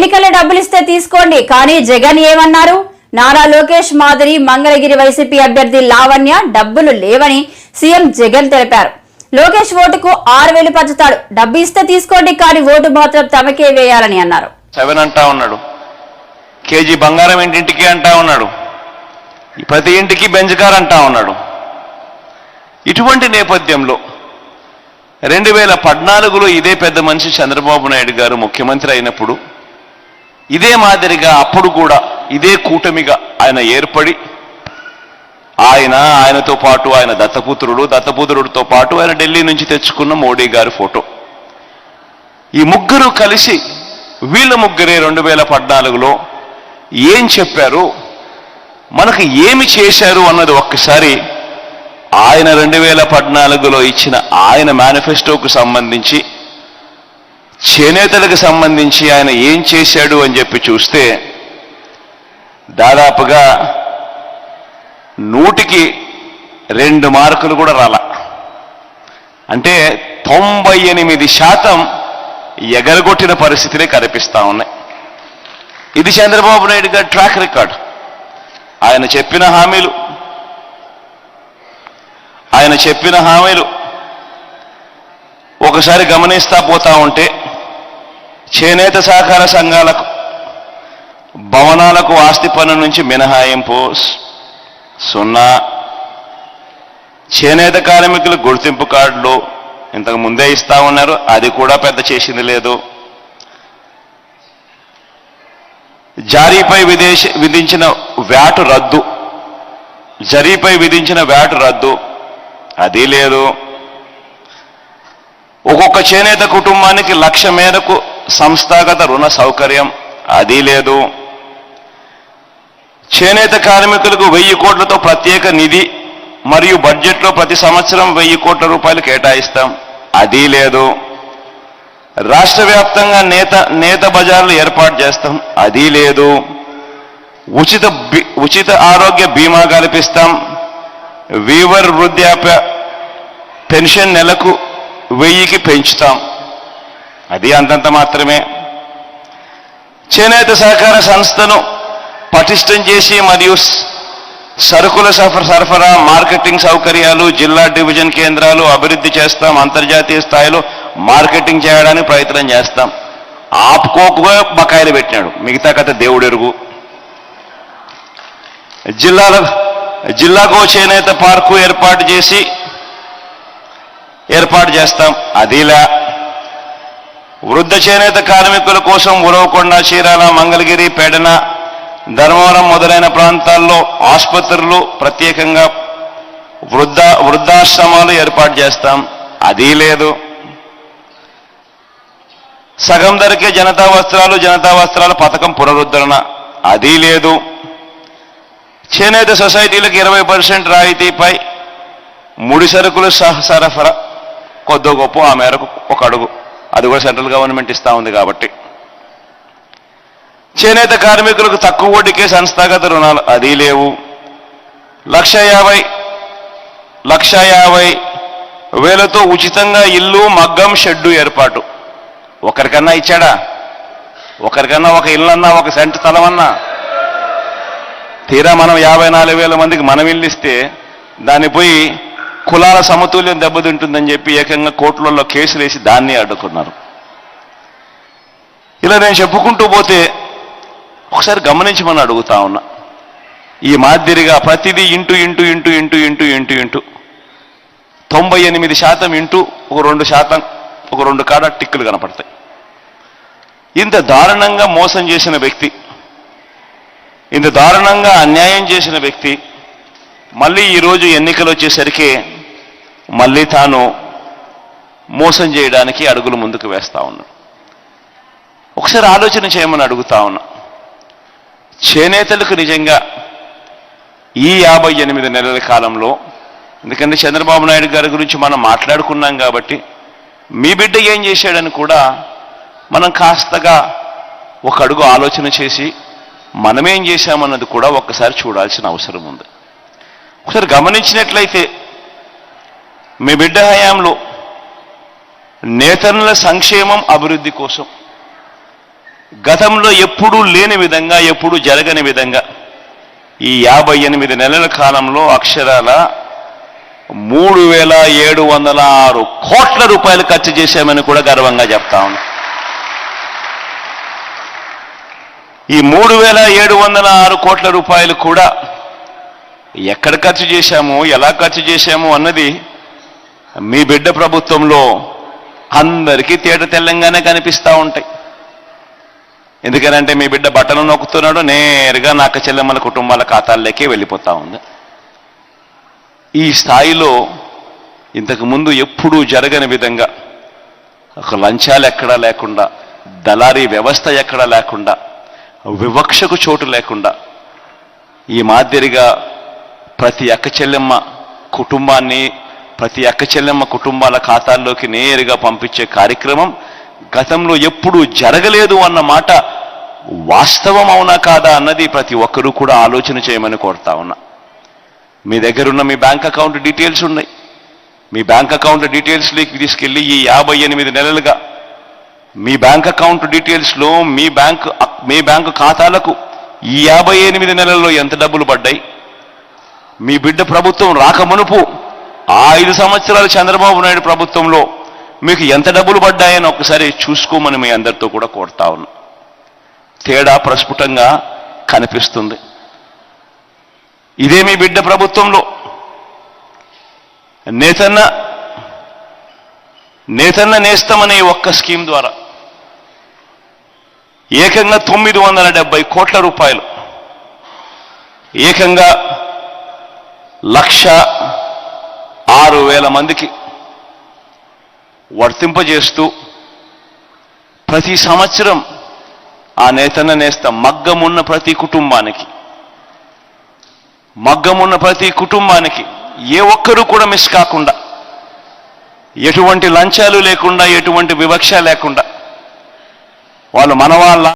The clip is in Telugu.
ఎన్నికల డబ్బులు ఇస్తే తీసుకోండి. కానీ జగన్ ఏమన్నారు? నారా లోకేష్ మాదిరి మంగళగిరి వైసీపీ అభ్యర్థి లావణ్య డబ్బులు లేవని సీఎం జగన్ తెలిపారు. లోకేష్ ఓటుకు ఆరు వేలు పంచుతాడు. డబ్బు ఇస్తే తీసుకోండి కానీ ఓటు మాత్రం తమకే వేయాలని అన్నారు. సెవెన్ అంటా ఉన్నాడు. కేజీ బంగారం ఇంటింటికి అంటా ఉన్నాడు. ప్రతి ఇంటికి బెంజ్కార్ అంటా ఉన్నాడు. ఇటువంటి నేపథ్యంలో రెండు వేల పద్నాలుగులో ఇదే పెద్ద మనిషి చంద్రబాబు నాయుడు గారు ముఖ్యమంత్రి అయినప్పుడు ఇదే మాదిరిగా అప్పుడు కూడా ఇదే కూటమిగా ఆయన ఏర్పడి ఆయన ఆయనతో పాటు ఆయన దత్తపుత్రుడు దత్తపుత్రుడితో పాటు ఆయన ఢిల్లీ నుంచి తెచ్చుకున్న మోడీ గారి ఫోటో. ఈ ముగ్గురు కలిసి వీళ్ళ ముగ్గురే రెండు వేల పద్నాలుగులో ఏం చెప్పారు మనకు ఏమి చేశారు అన్నది ఒక్కసారి ఆయన రెండు వేల పద్నాలుగులో ఇచ్చిన ఆయన మేనిఫెస్టోకు సంబంధించి చేనేతలకు సంబంధించి ఆయన ఏం చేశాడు అని చెప్పి చూస్తే దాదాపుగా నూటికి రెండు మార్కులు కూడా రాల. అంటే తొంభై ఎనిమిది శాతం ఎగరగొట్టిన పరిస్థితులే కనిపిస్తా ఉన్నాయి. ఇది చంద్రబాబు నాయుడు గారి ట్రాక్ రికార్డ్ ఆయన చెప్పిన హామీలు ఆయన చెప్పిన హామీలు ఒకసారి గమనిస్తా పోతా ఉంటే చేనేత సహకార సంఘాలకు భవనాలకు ఆస్తి పన్ను నుంచి మినహాయింపు సున్నా. చేనేత కార్మికులు గుర్తింపు కార్డులు ఇంతకు ముందే ఇస్తా ఉన్నారు అది కూడా పెద్ద చేసింది లేదు. జారీపై విదేశ విధించిన వ్యాటు రద్దు. జరీపై విధించిన వ్యాటు రద్దు. అది లేదు. ఒక్కొక్క చేనేత కుటుంబానికి లక్ష మేరకు సంస్థాగత రుణ సౌకర్యం అది లేదు. చేనేత కార్మికులకు వెయ్యి కోట్లతో ప్రత్యేక నిధి మరియు బడ్జెట్లో ప్రతి సంవత్సరం వెయ్యి కోట్ల రూపాయలు కేటాయిస్తాం. అది లేదు. రాష్ట్ర వ్యాప్తంగా నేత నేత బజార్లు ఏర్పాటు చేస్తాం. అది లేదు. ఉచిత ఉచిత ఆరోగ్య బీమా కల్పిస్తాం. వీవర్ వృద్ధాప్య పెన్షన్ నెలకు వెయ్యికి పెంచుతాం. అది అంతంత మాత్రమే. చేనేత సహకార సంస్థను పటిష్టం చేసి మరియు సరుకుల సరఫరా మార్కెటింగ్ సౌకర్యాలు జిల్లా డివిజన్ కేంద్రాలు అభివృద్ధి చేస్తాం అంతర్జాతీయ స్థాయిలో మార్కెటింగ్ చేయడానికి ప్రయత్నం చేస్తాం. ఆపుకోకుగా బకాయిలు పెట్టినాడు. మిగతా కథ దేవుడెరుగు జిల్లాల జిల్లాకు చేనేత పార్కు ఏర్పాటు చేసి ఏర్పాటు చేస్తాం. అదిలా. వృద్ధ చేనేత కార్మికుల కోసం ఉరవకొండ చీరాల మంగళగిరి పేడన ధర్మవరం మొదలైన ప్రాంతాల్లో ఆసుపత్రులు ప్రత్యేకంగా వృద్ధ వృద్ధాశ్రమాలు ఏర్పాటు చేస్తాం. అది లేదు. సగం ధరకే జనతా వస్త్రాలు జనతా వస్త్రాల పథకం పునరుద్ధరణ. అది లేదు. చేనేత సొసైటీలకు ఇరవై పర్సెంట్ రాయితీపై ముడి సరుకులు సహ సరఫరా కొద్ది గొప్ప ఆ మేరకు ఒక అడుగు. అది కూడా సెంట్రల్ గవర్నమెంట్ ఇస్తా ఉంది కాబట్టి. చేనేత కార్మికులకు తక్కువ వడ్డీకే సంస్థాగత రుణాలు అది లేవు. లక్ష యాభై లక్ష యాభై వేలతో ఉచితంగా ఇల్లు మగ్గం షెడ్డు ఏర్పాటు. ఒకరికన్నా ఇచ్చాడా? ఒకరికన్నా ఒక ఇల్లన్నా ఒక సెంట్ స్థలమన్నా తీరా మనం యాభై నాలుగు వేల మందికి మనం ఇల్లు ఇస్తే దాన్ని పోయి కులాల సమతుల్యం దెబ్బతింటుందని చెప్పి ఏకంగా కోర్టులలో కేసులు వేసి దాన్ని అడ్డుకున్నారు. ఇలా నేను చెప్పుకుంటూ పోతే ఒకసారి గమనించమని అడుగుతా ఉన్నా. ఈ మాదిరిగా ప్రతిదీ into into into into into into into. తొంభై ఎనిమిది శాతం ఇంటూ ఒక రెండు శాతం ఒక రెండు కాడ టిక్కులు కనపడతాయి. ఇంత దారుణంగా మోసం చేసిన వ్యక్తి ఇంత దారుణంగా అన్యాయం చేసిన వ్యక్తి మళ్ళీ ఈరోజు ఎన్నికలు వచ్చేసరికి మళ్ళీ తాను మోసం చేయడానికి అడుగులు ముందుకు వేస్తా ఉన్నాడు ఒకసారి ఆలోచన చేయమని అడుగుతా ఉన్నా. చేనేతలకు నిజంగా ఈ యాభై ఎనిమిది నెలల కాలంలో ఎందుకంటే చంద్రబాబు నాయుడు గారి గురించి మనం మాట్లాడుకున్నాం కాబట్టి మీ బిడ్డ ఏం చేశాడని కూడా మనం కాస్తగా ఒక అడుగు ఆలోచన చేసి మనమేం చేశామన్నది కూడా ఒక్కసారి చూడాల్సిన అవసరం ఉంది. ఒకసారి గమనించినట్లయితే మీ బిడ్డ హయాంలో నేతనుల సంక్షేమం అభివృద్ధి కోసం గతంలో ఎప్పుడూ లేని విధంగా ఎప్పుడూ జరగని విధంగా ఈ యాభై ఎనిమిది నెలల కాలంలో అక్షరాల మూడు వేల ఏడు వందల ఆరు కోట్ల రూపాయలు ఖర్చు చేశామని కూడా గర్వంగా చెప్తా ఉన్నా. ఈ మూడు వేల ఏడు వందల ఆరు కోట్ల రూపాయలు కూడా ఎక్కడ ఖర్చు చేశాము ఎలా ఖర్చు చేశాము అన్నది మీ బిడ్డ ప్రభుత్వంలో అందరికీ తేట తెల్లంగానే కనిపిస్తూ ఉంటాయి. ఎందుకనంటే మీ బిడ్డ బట్టలు నొక్కుతున్నాడు నేరుగా నాక చెల్లెమ్మల కుటుంబాల ఖాతాల్లోకే వెళ్ళిపోతా ఉంది. ఈ స్థాయిలో ఇంతకుముందు ఎప్పుడూ జరగని విధంగా ఒక లంచాలు ఎక్కడా లేకుండా దళారీ వ్యవస్థ ఎక్కడా లేకుండా వివక్షకు చోటు లేకుండా ఈ మాదిరిగా ప్రతి అక్క చెల్లెమ్మ కుటుంబాన్ని ప్రతి అక్క చెల్లెమ్మ కుటుంబాల ఖాతాల్లోకి నేరుగా పంపించే కార్యక్రమం గతంలో ఎప్పుడూ జరగలేదు అన్న మాట వాస్తవం అవునా కాదా అన్నది ప్రతి ఒక్కరూ కూడా ఆలోచన చేయమని కోరుతా ఉన్నా. మీ దగ్గరున్న మీ బ్యాంక్ అకౌంట్ డీటెయిల్స్ ఉన్నాయి. మీ బ్యాంక్ అకౌంట్ డీటెయిల్స్లోకి తీసుకెళ్ళి ఈ యాభై ఎనిమిది నెలలుగా మీ బ్యాంక్ అకౌంట్ డీటెయిల్స్లో మీ బ్యాంక్ మీ బ్యాంకు ఖాతాలకు ఈ యాభై ఎనిమిది నెలల్లో ఎంత డబ్బులు పడ్డాయి? మీ బిడ్డ ప్రభుత్వం రాకమునుపు ఆ ఐదు సంవత్సరాలు చంద్రబాబు నాయుడు ప్రభుత్వంలో మీకు ఎంత డబ్బులు పడ్డాయని ఒకసారి చూసుకోమని మీ అందరితో కూడా కోరుతా ఉన్నా. తేడా ప్రస్ఫుటంగా కనిపిస్తుంది. ఇదే మీ బిడ్డ ప్రభుత్వంలో. నేతన్న నేతన్న నేస్తమనే ఒక్క స్కీమ్ ద్వారా ఏకంగా తొమ్మిది వందల డెబ్బై కోట్ల రూపాయలు ఏకంగా లక్ష ఆరు వేల మందికి వర్తింపజేస్తూ ప్రతి సంవత్సరం ఆ నేతన్న నేస్త మగ్గమున్న ప్రతి కుటుంబానికి మగ్గమున్న ప్రతి కుటుంబానికి ఏ ఒక్కరూ కూడా మిస్ కాకుండా ఎటువంటి లంచాలు లేకుండా ఎటువంటి వివక్ష లేకుండా వాళ్ళు మన వాళ్ళ